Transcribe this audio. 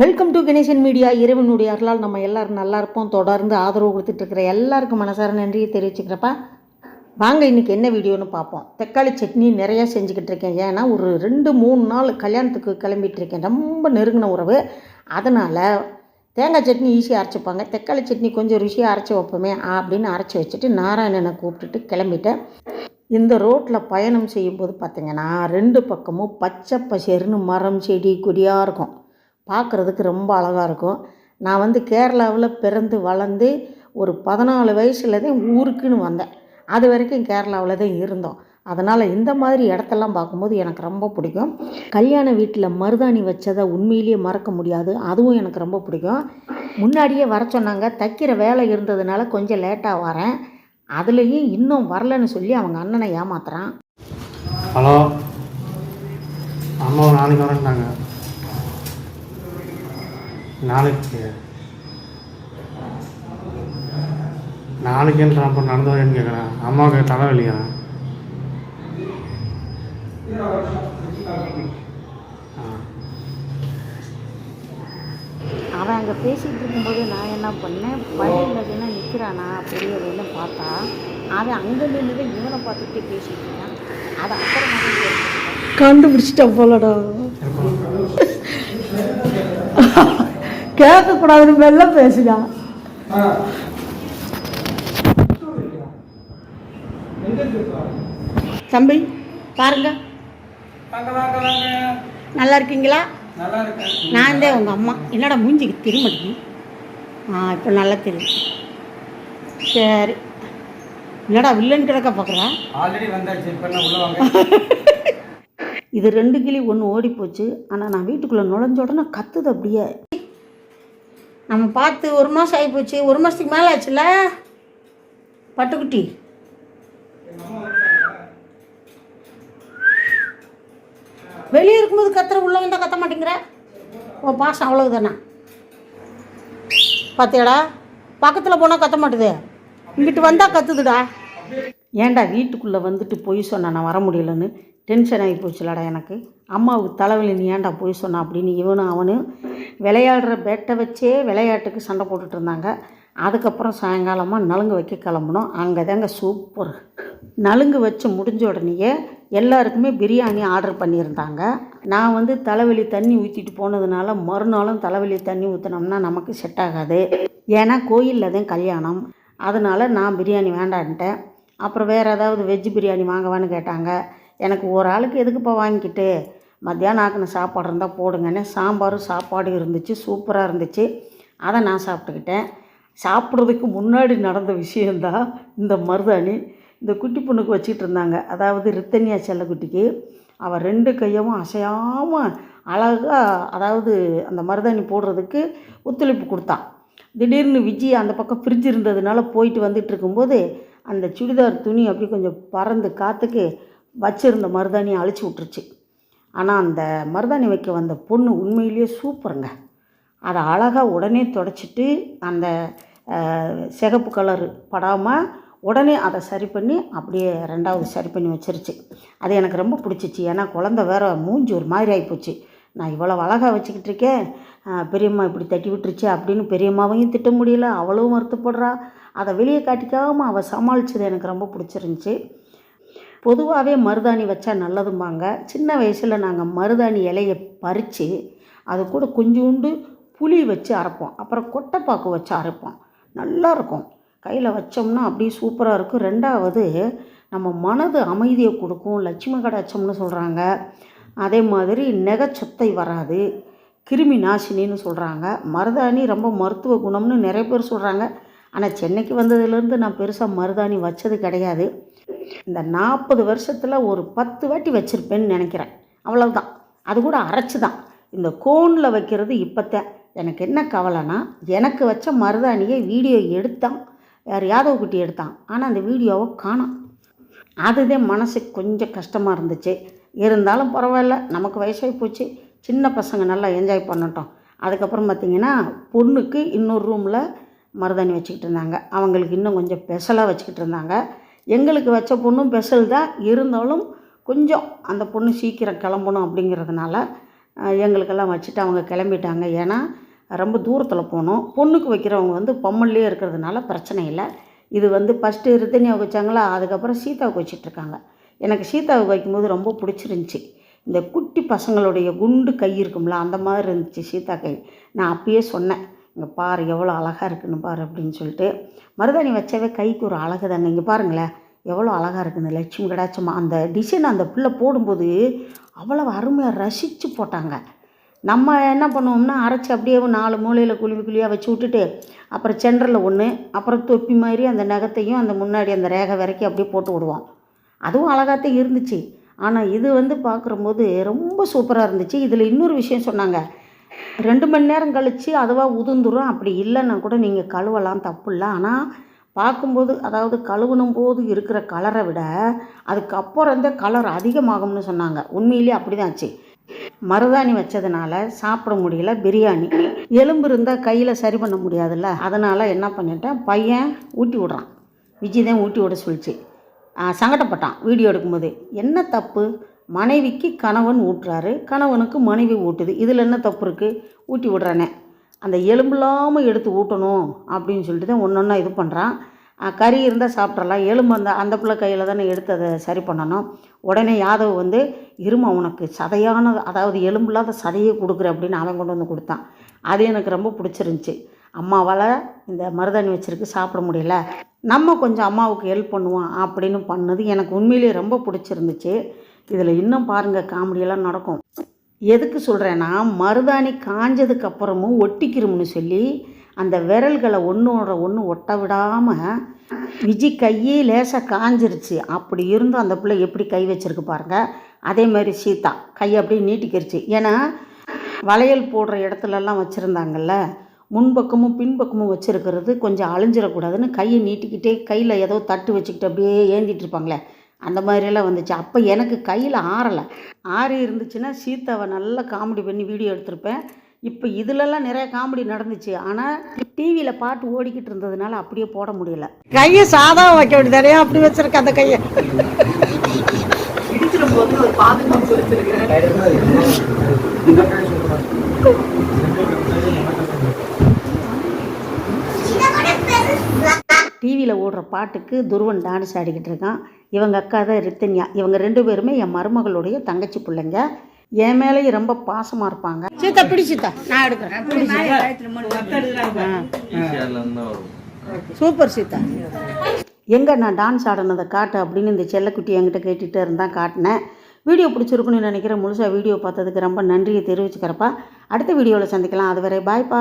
Welcome to Ganesan media இறைவனுடைய அருளால் நம்ம எல்லோரும் நல்லா இருப்போம். தொடர்ந்து ஆதரவு கொடுத்துட்டு இருக்கிற எல்லாருக்கும் மனசார நன்றியை தெரிவிச்சுக்கிறப்பா. வாங்க இன்றைக்கி என்ன வீடியோன்னு பார்ப்போம். தக்காளி சட்னி நிறையா செஞ்சுக்கிட்டு இருக்கேன். ஏன்னா ஒரு ரெண்டு மூணு நாள் கல்யாணத்துக்கு கிளம்பிட்டுருக்கேன் ரொம்ப நெருங்கின உறவு. அதனால் தேங்காய் சட்னி ஈஸியாக அரைச்சிப்பாங்க. தக்காளி சட்னி கொஞ்சம் ருசியாக அரைச்சி வைப்போமே அப்படின்னு அரைச்சி வச்சுட்டு நாராயணனை கூப்பிட்டுட்டு கிளம்பிட்டேன். இந்த ரோட்டில் பயணம் செய்யும்போது பார்த்தீங்கன்னா ரெண்டு பக்கமும் பச்சை பசேர்னு மரம் செடி கொடியாக இருக்கும். பார்க்குறதுக்கு ரொம்ப அழகாக இருக்கும். நான் வந்து கேரளாவில் பிறந்து வளர்ந்து ஒரு பதினாலு வயசுல தான் ஊருக்குன்னு வந்தேன். அது வரைக்கும் கேரளாவில் தான் இருந்தோம். அதனால் இந்த மாதிரி இடத்தெல்லாம் பார்க்கும்போது எனக்கு ரொம்ப பிடிக்கும். கல்யாண வீட்டில் மருதாணி வச்சதை உண்மையிலேயே மறக்க முடியாது. அதுவும் எனக்கு ரொம்ப பிடிக்கும். முன்னாடியே வர சொன்னாங்க தைக்கிற வேலை இருந்ததுனால கொஞ்சம் லேட்டாக வரேன். அதுலேயும் இன்னும் வரலன்னு சொல்லி அவங்க அண்ணனை ஏமாத்துறான். ஹலோ அம்மா நாளைக்கு வரேன்னாங்க. நாளைக்கு. நாளைக்கு நான் அப்போ நடந்து வரேன்னு கேட்குறேன் அம்மாவுக்கு தலைவலியா அவன் அங்கே பேசிகிட்டு இருக்கும்போது நான் என்ன பண்ணேன்? என்ன நிற்கிறானா பெரியவன்னு பார்த்தா அவன் அங்கே நின்று இவனை பார்த்துக்கிட்டே பேசிட்டு இருக்கான். அதை அப்புறமா. கண்டுபிடிச்சிட்டேன் போலடா. கேட்கக்கூடாதுன்னு மெல்ல பேசுடா தம்பி பாருங்க. நல்லா இருக்கீங்களா? நல்லா இருக்கேன். நான் தான் உங்கள் அம்மா. என்னடா மூஞ்சிக்கு திரும்படி ஆ இப்போ நல்லா தெரியும் சரி. என்னடா வில்லன் கிடக்க பார்க்குறா ஆல்ரெடி வந்தாச்சு. இப்போ என்ன உள்ள வாங்க? இது ரெண்டு கிளி ஒன்று ஓடி போச்சு ஆனால் நான் வீட்டுக்குள்ளே நுழைஞ்ச உடனே கத்துது அப்படியே. நம்ம பார்த்து ஒரு மாதம் ஆகி போச்சு ஒரு மாதத்துக்கு மேலே ஆச்சுல்ல பட்டுக்குட்டி. வெளியே இருக்கும்போது கத்துற உள்ளே வந்தால் கத்த மாட்டேங்கிற? ஓ பாசம் அவ்வளவுதானா? பார்த்தியாடா பக்கத்தில் போனால் கத்த மாட்டுது. இங்கிட்டு வந்தால் கத்துதுடா. ஏன்டா வீட்டுக்குள்ளே வந்துட்டு பொய் சொன்னேன் நான் வர முடியலன்னு? டென்ஷன் ஆகி போச்சுலடா எனக்கு. அம்மாவுக்கு தலைவலி நீ ஏன்டா போய் சொன்ன அப்படின்னு இவனும் அவனும் விளையாடுற பேட்டை வச்சே விளையாட்டுக்கு சண்டை போட்டுட்டு இருந்தாங்க. அதுக்கப்புறம் சாயங்காலமாக நலுங்கு வைக்க கிளம்புனோம். அங்கே தாங்க சூப்பர் நலுங்கு வச்சு முடிஞ்ச உடனேயே எல்லாருக்குமே பிரியாணி ஆர்டர் பண்ணியிருந்தாங்க. நான் வந்து தலைவலி தண்ணி ஊற்றிட்டு போனதுனால மறுநாளும் தலைவலி தண்ணி ஊற்றினோம்னா நமக்கு செட் ஆகாது. ஏன்னா கோயிலில் தான் கல்யாணம். அதனால் நான் பிரியாணி வேண்டான்ட்டேன். அப்புறம் வேறு ஏதாவது வெஜ் பிரியாணி வாங்கவான்னு கேட்டாங்க. எனக்கு ஒரு ஆளுக்கு எதுக்குப்பா வாங்கிக்கிட்டு? மத்தியானம் ஆக்கின சாப்பாடு இருந்தால் போடுங்கன்னு. சாம்பாரும் சாப்பாடும் இருந்துச்சு சூப்பராக இருந்துச்சு. அதை நான் சாப்பிட்டுக்கிட்டேன். சாப்பிட்றதுக்கு முன்னாடி நடந்த விஷயந்தான் இந்த மருதாணி. இந்த குட்டி பொண்ணுக்கு வச்சுக்கிட்டு இருந்தாங்க. அதாவது ரித்தன்யா செல்லக்குட்டிக்கு. அவள் ரெண்டு கையவும் அசையாமல் அழகாக அதாவது அந்த மருதாணி போடுறதுக்கு ஒத்துழைப்பு கொடுத்தான் திடீர்னு விஜய் அந்த பக்கம் ஃப்ரிட்ஜ் இருந்ததுனால போயிட்டு வந்துட்டு இருக்கும்போது அந்த சுடிதார் துணி அப்படி கொஞ்சம் பறந்து காற்றுக்கு வச்சிருந்த மருதாணியை அழிச்சு விட்டுருச்சு. ஆனால் அந்த மருதாணி வைக்க வந்த பொண்ணு உண்மையிலேயே சூப்பருங்க. அதை அழகாக உடனே தொடச்சிட்டு அந்த சிகப்பு கலரு படாமல் உடனே அதை சரி பண்ணி அப்படியே ரெண்டாவது சரி பண்ணி வச்சிருச்சு. அது எனக்கு ரொம்ப பிடிச்சிச்சு. ஏன்னா குழந்த வேற மூஞ்சி ஒரு மாதிரி ஆகிப்போச்சு நான் இவ்வளோ அழகாக வச்சுக்கிட்டு இருக்கேன். பெரியம்மா இப்படி தட்டி விட்டுருச்சு அப்படின்னு பெரியம்மாவையும் திட்ட முடியல. அவளும் வருத்தப்படுறா. அதை வெளியே காட்டிக்காமல் அவள் சமாளித்தது எனக்கு ரொம்ப பிடிச்சிருந்துச்சி. பொதுவாகவே மருதாணி வச்சா நல்லதும்பாங்க. சின்ன வயசில் நாங்கள் மருதாணி இலையை பறித்து அது கூட கொஞ்சோண்டு புளி வச்சு அரைப்போம். அப்புறம் கொட்டைப்பாக்கு வச்சு அரைப்போம். நல்லாயிருக்கும் கையில் வச்சோம்னா அப்படியே சூப்பராக இருக்கும். ரெண்டாவது நம்ம மனது அமைதியை கொடுக்கும். லட்சுமி கடாச்சம்னு சொல்கிறாங்க அதே மாதிரி நெகச்சொத்தை வராது. கிருமி நாசினின்னு சொல்கிறாங்க மருதாணி ரொம்ப மருத்துவ குணம்னு நிறைய பேர் சொல்கிறாங்க ஆனால் சென்னைக்கு வந்ததுலேருந்து நான் பெருசாக மருதாணி வச்சது கிடையாது. இந்த நாற்பது வருஷத்தில் ஒரு பத்து வாட்டி வச்சுருப்பேன்னு நினைக்கிறேன். அவ்வளவுதான். அது கூட அரைச்சி தான் இந்த கோனில் வைக்கிறது இப்போத்தான் எனக்கு என்ன கவலைனா எனக்கு வச்ச மருதாணியை வீடியோ எடுத்தான். யார் யாதவ் குட்டி எடுத்தான். ஆனால் அந்த வீடியோவை காணோம் அதுதான் மனசுக்கு கொஞ்சம் கஷ்டமாக இருந்துச்சு. இருந்தாலும் பரவாயில்ல நமக்கு வயசாகி போச்சு. சின்ன பசங்க நல்லா என்ஜாய் பண்ணட்டும். அதுக்கப்புறம் பார்த்திங்கன்னா பொண்ணுக்கு இன்னொரு ரூமில் மருதாணி வச்சுக்கிட்டு இருந்தாங்க. அவங்களுக்கு இன்னும் கொஞ்சம் ஸ்பெஷலாக வச்சுக்கிட்டு இருந்தாங்க. எங்களுக்கு வச்ச பொண்ணும் ஸ்பெஷல் தான். இருந்தாலும் கொஞ்சம் அந்த பொண்ணு சீக்கிரம் கிளம்பணும் அப்படிங்கிறதுனால எங்களுக்கெல்லாம் வச்சுட்டு அவங்க கிளம்பிட்டாங்க. ஏன்னா ரொம்ப தூரத்தில் போகணும் பொண்ணுக்கு வைக்கிறவங்க வந்து பொம்மல்லே இருக்கிறதுனால பிரச்சனை இல்லை. இது வந்து ஃபஸ்ட்டு ரித்தன்யாவுக்கு வச்சாங்களா அதுக்கப்புறம் சீதாவுக்கு வச்சிட்ருக்காங்க எனக்கு சீதாவுக்கு வைக்கும்போது ரொம்ப பிடிச்சிருந்துச்சி. இந்த குட்டி பசங்களுடைய குண்டு கை இருக்கும்ல அந்த மாதிரி இருந்துச்சு சீதா கை. நான் அப்பயே சொன்னேன். இங்கே பார் எவ்வளோ அழகாக இருக்குன்னு பார் அப்படின்னு சொல்லிட்டு மருதாணி வச்சவே கைக்கு ஒரு அழகு தாங்க இங்கே பாருங்களேன் எவ்வளோ அழகாக இருக்குது இந்த லட்சுமி கடாச்சம்மா அந்த டிசைன் அந்த பிள்ளை போடும்போது அவ்வளோ அருமையாக ரசித்து போட்டாங்க. நம்ம என்ன பண்ணுவோம்னா அரைச்சி அப்படியே நாலு மூலையில் குழிவு குழியாக வச்சு விட்டுட்டு அப்புறம் சென்டரில் ஒன்று அப்புறம் தொப்பி மாதிரி அந்த நகத்தையும் அந்த முன்னாடி அந்த ரேகை வரைக்கும் அப்படியே போட்டு விடுவோம். அதுவும் அழகாகத்தான் இருந்துச்சு. ஆனால் இது வந்து பார்க்குறம்போது ரொம்ப சூப்பராக இருந்துச்சு. இதில் இன்னொரு விஷயம் சொன்னாங்க. ரெண்டு மணி நேரம் கழித்து அதுவாக உதிர்ந்துரும். அப்படி இல்லைன்னா கூட நீங்கள் கழுவலாம் தப்பு இல்லை ஆனால் பார்க்கும்போது அதாவது கழுவுனும் போது இருக்கிற கலரை விட அதுக்கப்புறம் இந்த கலர் அதிகமாகும்னு சொன்னாங்க. உண்மையிலேயே அப்படி தான் ஆச்சு. மருதாணி வச்சதுனால சாப்பிட முடியல பிரியாணி. எலும்பு இருந்தால் கையில் சரி பண்ண முடியாதுல்ல. அதனால் என்ன பண்ணிட்டேன் பையன் ஊட்டி விடுறான். விஜய் தான் ஊட்டி விட சொல்லிச்சு. சங்கடப்பட்டான். வீடியோ எடுக்கும்போது என்ன தப்பு? மனைவிக்கு கணவன் ஊட்டுறாரு. கணவனுக்கு மனைவி ஊட்டுது. இதில் என்ன தப்பு இருக்குது ஊட்டி விடுறானே. அந்த எலும்பில்லாமல் எடுத்து ஊட்டணும் அப்படின்னு சொல்லிட்டு தான் ஒன்று ஒன்றா இது பண்ணுறான் கறி இருந்தால் சாப்பிட்றலாம் எலும்பு அந்த அந்த பிள்ளை கையில் தானே எடுத்து அதை சரி பண்ணணும். உடனே யாதவ் வந்து இருமா உனக்கு சதையான அதாவது எலும்பில்லாத சதையை கொடுக்குற அப்படின்னு அவன் கொண்டு வந்து கொடுத்தான். அது எனக்கு ரொம்ப பிடிச்சிருந்துச்சி. அம்மாவால் இந்த மருதாணி வச்சிருக்கு சாப்பிட முடியல. நம்ம கொஞ்சம் அம்மாவுக்கு ஹெல்ப் பண்ணுவோம் அப்படின்னு பண்ணது எனக்கு உண்மையிலேயே ரொம்ப பிடிச்சிருந்துச்சு. இதில் இன்னும் பாருங்கள் காமெடியெல்லாம் நடக்கும். எதுக்கு சொல்கிறேன்னா மருதாணி காஞ்சதுக்கு அப்புறமும் ஒட்டிக்கிறோம்னு சொல்லி அந்த விரல்களை ஒன்றோட ஒன்று ஒட்ட விடாமல் விஜி கையே லேசாக காஞ்சிருச்சு. அப்படி இருந்தும் அந்த பிள்ளை எப்படி கை வச்சிருக்கு பாருங்க. அதே மாதிரி சீதா கை அப்படியே நீட்டிக்கிருச்சு. ஏன்னா வளையல் போடுற இடத்துலலாம் வச்சுருந்தாங்கல்ல முன்பக்கமும் பின்பக்கமும் வச்சுருக்கிறது கொஞ்சம் அழிஞ்சிடக்கூடாதுன்னு கையை நீட்டிக்கிட்டே கையில் ஏதோ தட்டு வச்சுக்கிட்டு அப்படியே ஏந்திட்டு இருப்பாங்களே. அந்த மாதிரியெல்லாம் வந்துச்சு. அப்போ எனக்கு கையில் ஆறலை. ஆறி இருந்துச்சுன்னா சீதாவை நல்லா காமெடி பண்ணி வீடியோ எடுத்திருப்பேன். இப்போ இதிலெல்லாம் நிறைய காமெடி நடந்துச்சு. ஆனால் டிவியில் பாட்டு ஓடிக்கிட்டு இருந்ததுனால அப்படியே போட முடியல. கையை சாதா வைக்க வேண்டியதானே? அப்படி வச்சிருக்க அந்த கையை. போது ஒரு டிவியில் ஓடுற பாட்டுக்கு துருவன் டான்ஸ் ஆடிக்கிட்டு இருக்கான். இவங்க அக்கா தான் ரித்தன்யா. இவங்க ரெண்டு பேருமே என் மருமகளுடைய தங்கச்சி பிள்ளைங்க. என் மேலேயும் ரொம்ப பாசமாக இருப்பாங்க. சீதா பிடி சீதா. நான் எடுக்கிறேன். சூப்பர் சீதா. எங்கே நான் டான்ஸ் ஆடினதை காட்டு அப்படின்னு இந்த செல்லக்குட்டி என்கிட்ட கேட்டுகிட்டே இருந்தான் காட்டினேன். வீடியோ பிடிச்சிருக்குன்னு நினைக்கிறேன். முழுசாக வீடியோ பார்த்ததுக்கு ரொம்ப நன்றியை தெரிவிச்சுக்கிறப்பா. அடுத்த வீடியோவில் சந்திக்கலாம். அதுவரை பாய்ப்பா